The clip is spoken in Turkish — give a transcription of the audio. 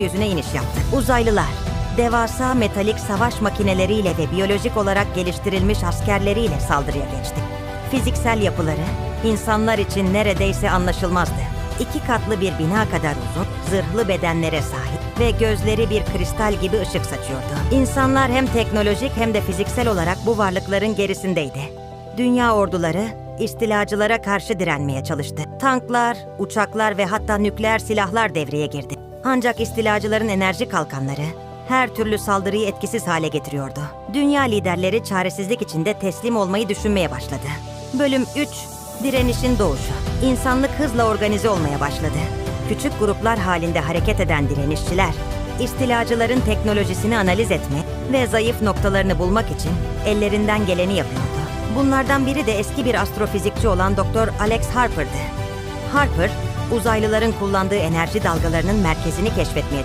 yüzüne iniş yaptı. Uzaylılar, devasa metalik savaş makineleriyle ve biyolojik olarak geliştirilmiş askerleriyle saldırıya geçti. Fiziksel yapıları insanlar için neredeyse anlaşılmazdı. İki katlı bir bina kadar uzun, zırhlı bedenlere sahip ve gözleri bir kristal gibi ışık saçıyordu. İnsanlar hem teknolojik hem de fiziksel olarak bu varlıkların gerisindeydi. Dünya orduları istilacılara karşı direnmeye çalıştı. Tanklar, uçaklar ve hatta nükleer silahlar devreye girdi. Ancak istilacıların enerji kalkanları her türlü saldırıyı etkisiz hale getiriyordu. Dünya liderleri çaresizlik içinde teslim olmayı düşünmeye başladı. Bölüm 3 Direnişin doğuşu. İnsanlık hızla organize olmaya başladı. Küçük gruplar halinde hareket eden direnişçiler, istilacıların teknolojisini analiz etme ve zayıf noktalarını bulmak için ellerinden geleni yapıyordu. Bunlardan biri de eski bir astrofizikçi olan Dr. Alex Harper'dı. Harper, uzaylıların kullandığı enerji dalgalarının merkezini keşfetmeye çalıştı